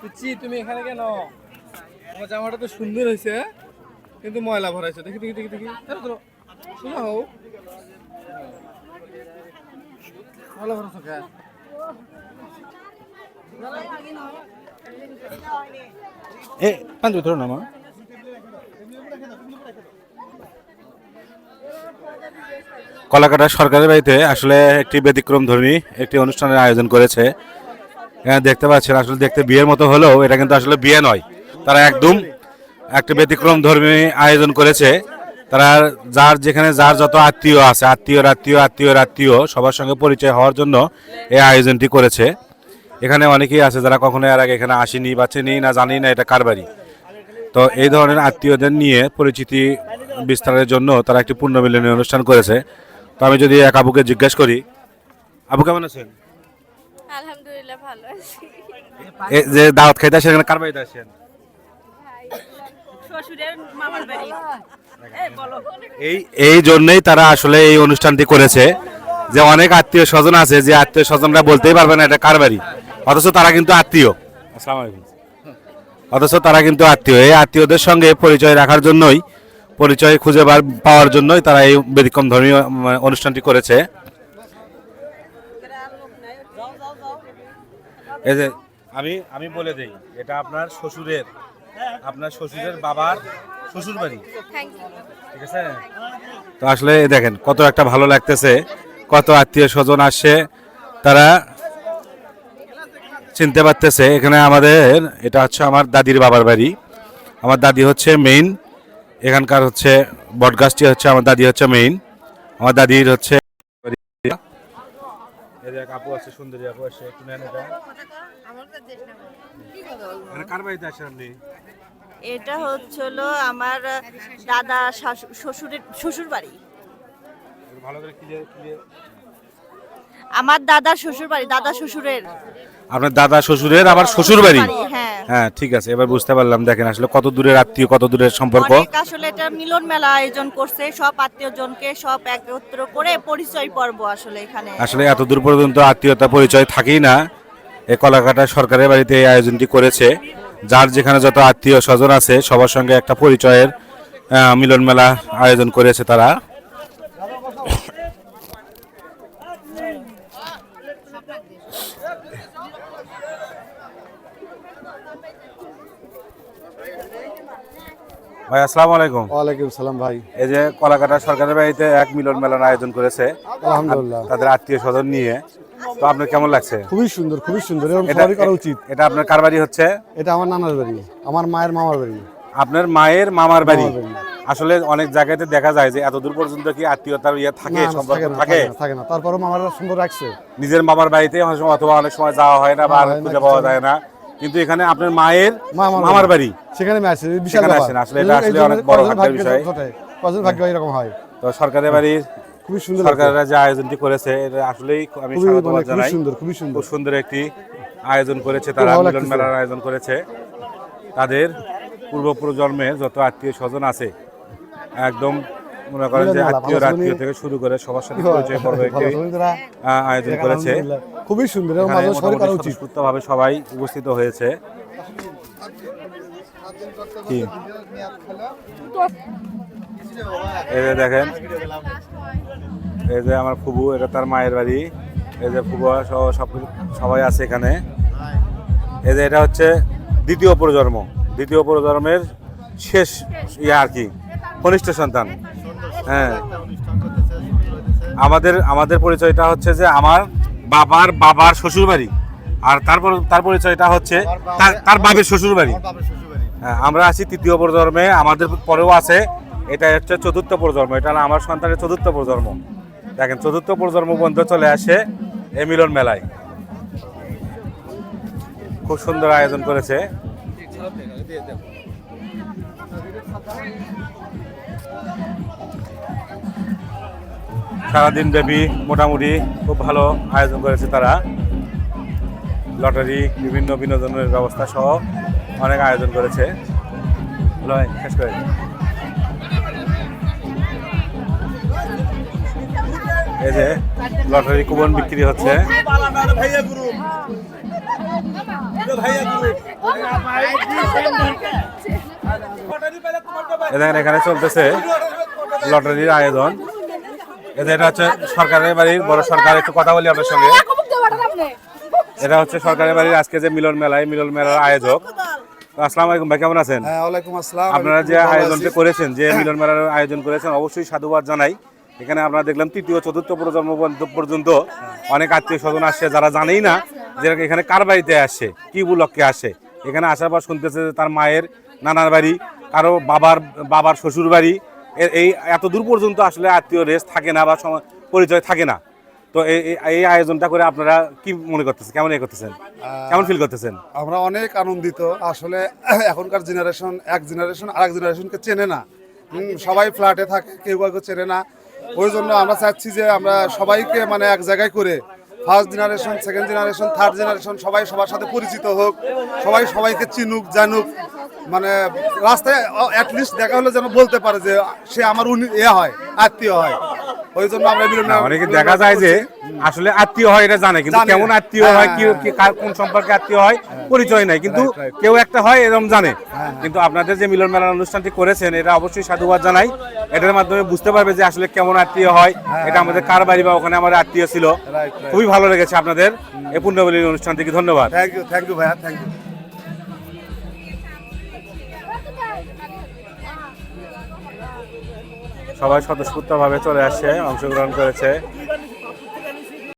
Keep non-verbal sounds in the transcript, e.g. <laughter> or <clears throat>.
পিচ্ছি তুমি এখানে কেন? আমার জামাটা তো সুন্দর হয়েছে কিন্তু ময়লা ভরাইছে। দেখি দেখি দেখি দেখি। ধরো শোনা হোক ময়লা ভরাইছো কে? এ, পাঞ্জাবি ধরো না, মা। কলাকাটা সরকারি বাড়িতে আসলে একটি ব্যতিক্রম ধর্মী একটি অনুষ্ঠানের আয়োজন করেছে দেখতে পাচ্ছেন, আসলে দেখতে বিয়ের মতো হলেও এটা কিন্তু আসলে বিয়ে নয়। তারা একদম একটা ব্যতিক্রম ধর্মী আয়োজন করেছে। তারা যার যেখানে যার যত আত্মীয় আছে, আত্মীয় আত্মীয় আত্মীয় আত্মীয়, সবার সঙ্গে পরিচয় হওয়ার জন্য এই আয়োজনটি করেছে। এখানে অনেকেই আছে যারা কখনো এর আগে এখানে আসেনি বা চেনি না জানি না এটা কার বাড়ি। তো এই ধরনের আত্মীয়দের নিয়ে পরিচিতি বিস্তারের জন্য তারা একটি পূর্ণমিলনী অনুষ্ঠান করেছে। তো আমি যদি এক আবুকে জিজ্ঞেস করি, আবু কেমন আছেন? আলহামদুলিল্লাহ ভালো আছি। এই যে দাওয়াত খাইতে আসেন এখানে কার বাড়িতে আসেন? শ্বশুরের মামার বাড়ি। এই এই এই জন্যই তারা আসলে এই অনুষ্ঠানটি করেছে। যে অনেক আত্মীয় স্বজন আছে যে আত্মীয় স্বজনরা বলতেই পারবে না এটা কার বাড়ি। অথচ তারা কিন্তু আত্মীয়। আসসালামু আলাইকুম। অথচ তারা কিন্তু আত্মীয়। এই আত্মীয়দের সঙ্গে পরিচয় রাখার জন্যই পরিচয় খুঁজে পাওয়ার জন্যই তারা এই ব্যতিক্রম ধর্মীয় অনুষ্ঠানটি করেছে। এই যে আমি আমি বলে দেই এটা আপনার শ্বশুরের আপনার শ্বশুরের বাবার শ্বশুর বাড়ি ঠিক আছে? তো আসলে দেখেন কত একটা ভালো লাগতেছে কত আত্মীয় স্বজন আসছে তারা চিনতে পারতেছে এখানে আমাদের এটা হচ্ছে আমার দাদির বাবার বাড়ি। আমার দাদি হচ্ছে মেইন এখানকার হচ্ছে বটগাছটি হচ্ছে আমার দাদি হচ্ছে মেইন আমার দাদির হচ্ছে এই যে আপু আছে সুন্দরী আপু আছে একটু নেন এটা। এখানে কার বাড়িতে আসেন আপনি? এটা হচ্ছিল আমার দাদা শাশু- শ্বশুরের শ্বশুর বাড়ি। ভালো করে ক্লিয়ার ক্লিয়ার আমার দাদা শ্বশুর বাড়ি দাদা শ্বশুরের। আপনার দাদা শ্বশুরের আমার শ্বশুর বাড়ি। হ্যাঁ হ্যাঁ ঠিক আছে এবার বুঝতে পারলাম। দেখেন আসলে কত দূরের আত্মীয় কত দূরের সম্পর্ক। অনেক আসলে এটা মিলন মেলা আয়োজন করছে সব আত্মীয় জনকে সব একত্র করে পরিচয় পর্ব আসলে এখানে। আসলে এত দূর পর্যন্ত আত্মীয়তা পরিচয় থাকেই না। এই কলাকাটা সরকারের বাড়িতে এই আয়োজনটি করেছে। যার যেখানে যত আত্মীয় স্বজন আছে সবার সঙ্গে একটা পরিচয়ের মিলন মেলা আয়োজন করেছে তারা। ভাই আসসালামু আলাইকুম। ওয়ালাইকুম সালাম ভাই। এই যে কলাকাটা সরকারের বাড়িতে এক মিলন মেলার আয়োজন করেছে আলহামদুলিল্লাহ। তাদের আত্মীয় স্বজন নিয়ে তো আপনার কেমন লাগছে? খুবই সুন্দর খুবই সুন্দর এরকম সবারই করা উচিত। এটা আপনার কার বাড়ি হচ্ছে? এটা আমার নানার বাড়ি আমার মায়ের মামার বাড়ি। আপনার মায়ের মামার বাড়ি। আসলে অনেক জায়গাতে দেখা যায় যে এত দূর পর্যন্ত কি আত্মীয়তার ইয়ে থাকে সম্পর্ক থাকে থাকে? না, তারপরও মামারা সুন্দর রাখছে। নিজের মামার বাড়িতে অনেক সময় অথবা অনেক সময় যাওয়া হয় না বা খুঁজে পাওয়া যায় না। কিন্তু এখানে আপনার মায়ের মামার বাড়ি। সেখানে আছি বিশাল। আছেন, আসলে এটা আসলে অনেক বড় ভাগ্যের বিষয়। কজন ভাগ্য এরকম হয়? তো সরকারের বাড়ির খুবই সুন্দর। সরকারেরা যে আয়োজনটি করেছে এটা আসলেই আমি স্বাগতবাদ মানে জানাই। সুন্দর খুবই সুন্দর। খুব সুন্দর একটি আয়োজন করেছে তারা মিলন মেলার আয়োজন করেছে। তাদের পূর্ব প্রজন্মের যত আত্মীয় স্বজন আছে একদম মনে করেন যে আত্মীয় আত্মীয় থেকে শুরু করে সবার সাথে পরিচয় পর্ব একটি আয়োজন করেছে। খুবই সুন্দর স্বতঃস্ফূর্তভাবে সবাই উপস্থিত হয়েছে। কি? এই যে দেখেন এই যে আমার ফুবু এটা তার মায়ের বাড়ি। এই যে ফুবু সহ সব সবাই আছে এখানে। এই যে এটা হচ্ছে দ্বিতীয় প্রজন্ম। দ্বিতীয় প্রজন্মের শেষ ইয়ে আর কি। কনিষ্ঠ সন্তান। হ্যাঁ। আমাদের আমাদের পরিচয়টা হচ্ছে যে আমার বাবার বাবার শ্বশুর বাড়ি আর তারপর তার পরিচয়টা হচ্ছে তার তার বাবার শ্বশুর বাড়ি হ্যাঁ আমরা আছি তৃতীয় প্রজন্মে আমাদের পরেও আছে। এটা হচ্ছে চতুর্থ প্রজন্ম এটা আমার সন্তানের চতুর্থ প্রজন্ম। দেখেন চতুর্থ প্রজন্ম পর্যন্ত চলে আসে এই মিলন মেলায়। খুব সুন্দর আয়োজন করেছে। সারাদিন ব্যাপী মোটামুটি খুব ভালো আয়োজন করেছে তারা। লটারি, বিভিন্ন বিনোদনের ব্যবস্থা সহ অনেক আয়োজন করেছে। শেষ করে এই যে লটারি কুপন বিক্রি হচ্ছে। এখানে চলতেছে লটারির আয়োজন। এটা হচ্ছে সরকারের বাড়ির বড় সরকার একটু কথা বলি আপনার সঙ্গে। এটা হচ্ছে সরকারের বাড়ির আজকে যে মিলন মেলায় মিলন মেলার আয়োজক। আসসালামু আলাইকুম ভাই কেমন আছেন? হ্যাঁ ওয়ালাইকুম আসসালাম। আপনারা যে আয়োজনটা করেছেন যে মিলন মেলার আয়োজন করেছেন অবশ্যই সাধুবাদ জানাই। এখানে আমরা দেখলাম তৃতীয় চতুর্থ প্রজন্ম পর্যন্ত- অনেক আত্মীয় স্বজন আসছে যারা জানেই না যে এখানে কার বাড়িতে আসে কি উপলক্ষে আসে। এখানে আসার পর শুনতেছে যে তার মায়ের নানার বাড়ি কারও বাবার বাবার শ্বশুর বাড়ি এই এত দূর পর্যন্ত আসলে আত্মীয় রেস থাকে না বা পরিচয় থাকে না। তো এই- আয়োজনটা করে আপনারা কি মনে করতেছেন? কেমন করতেছেন? কেমন ফিল করতেছেন? আমরা অনেক আনন্দিত। আসলে <clears throat> এখনকার জেনারেশন এক জেনারেশন আর এক জেনারেশনকে চেনে না। সবাই ফ্ল্যাটে থাকে কেউ কাউকে চেনে না। ওই জন্য আমরা চাচ্ছি যে আমরা সবাইকে মানে এক জায়গায় করে first generation second generation third generation সবাই সবার সাথে পরিচিত হোক, সবাই সবাইকে চিনুক, জানুক। মানে রাস্তায় অ্যাটলিস্ট দেখা হলে যেন বলতে পারে যে সে আমার উনি, এ হয়, আত্মীয় হয়। ওই জন্য আমরা না, অনেকে দেখা যায় যে আসলে আত্মীয় হয় এটা জানে কিন্তু কেমন আত্মীয় হয় কি হ্যাঁ, কার কোন সম্পর্কে আত্মীয় হয় পরিচয় নাই। কিন্তু. কেউ একটা হয় এরকম জানে। কিন্তু আপনাদের যে মিলন মেলার অনুষ্ঠানটি করেছেন এটা অবশ্যই সাধুবাদ জানাই। এটার মাধ্যমে বুঝতে পারবে যে আসলে কেমন আত্মীয় হয়। এটা আমাদের কার বাড়ি বা ওখানে আমার আত্মীয় ছিল। খুবই ভালো লেগেছে আপনাদের এই পুণ্যবলীর অনুষ্ঠান থেকে ধন্যবাদ। থ্যাংক ইউ থ্যাংক ইউ ভাইয়া থ্যাংক ইউ সবাই স্বতঃস্ফূর্তভাবে চলে আসছে অংশগ্রহণ করেছে।